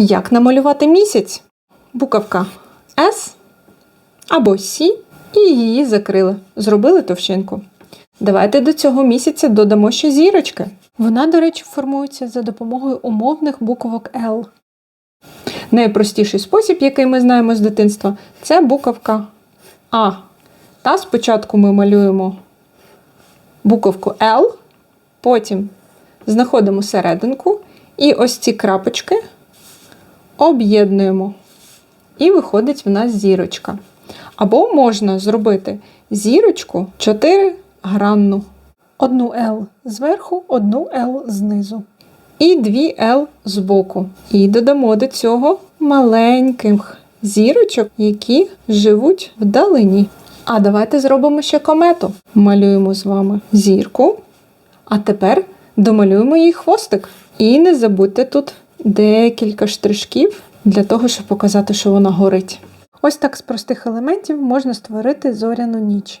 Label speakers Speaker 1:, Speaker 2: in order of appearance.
Speaker 1: Як намалювати місяць? Буковка С або С і її закрили. Зробили товщинку. Давайте до цього місяця додамо ще зірочки. Вона, до речі, формується за допомогою умовних буквок L. Найпростіший спосіб, який ми знаємо з дитинства, це буковка А. Та спочатку ми малюємо буковку L, потім знаходимо серединку і ось ці крапочки об'єднуємо. І виходить в нас зірочка. Або можна зробити зірочку 4 гранну. Одну L зверху, одну L знизу. І дві L збоку. І додамо до цього маленьких зірочок, які живуть вдалині. А давайте зробимо ще комету. Малюємо з вами зірку. А тепер домалюємо їй хвостик. І не забудьте тут декілька штришків для того, щоб показати, що вона горить. Ось так з простих елементів можна створити зоряну ніч.